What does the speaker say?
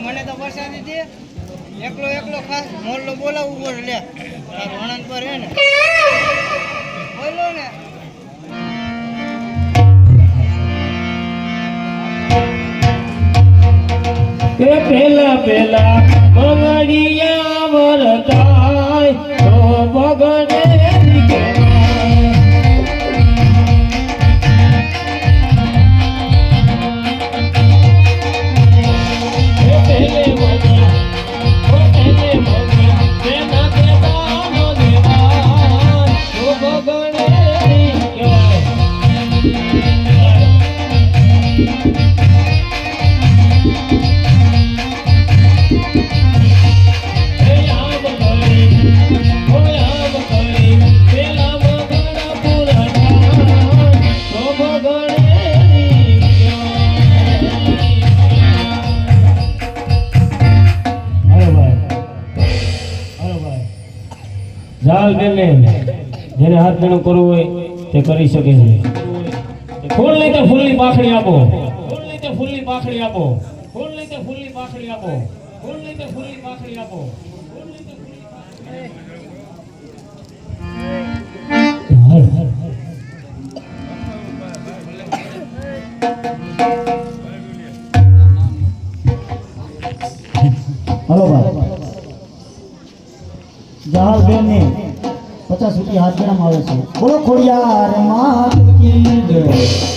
મને તો વરસાદી દે એકલો એકલો ખાસ મોરલો બોલાવું પડે લે. તાર પર હે ને. બોલો ને. કે પેલા પેલા બગડિયા વરતાય તો બગડે જાલ બેને જેને હાથ ભેણું કરવું હોય તે કરી શકે છે. ફૂલ નહીં તો ફૂલની પાખડી આપો. ફૂલ નહીં તો ફૂલની પાખડી આપો. ફૂલ નહીં તો ફૂલની પાખડી આપો. ફૂલ નહીં તો ફૂલની પાખડી આપો. હલો ભાઈ. જહાલ બેન ને પચાસ રૂપિયા હાથ ગરમ આવે છે. બોલો ખોડિયાર માત કી જય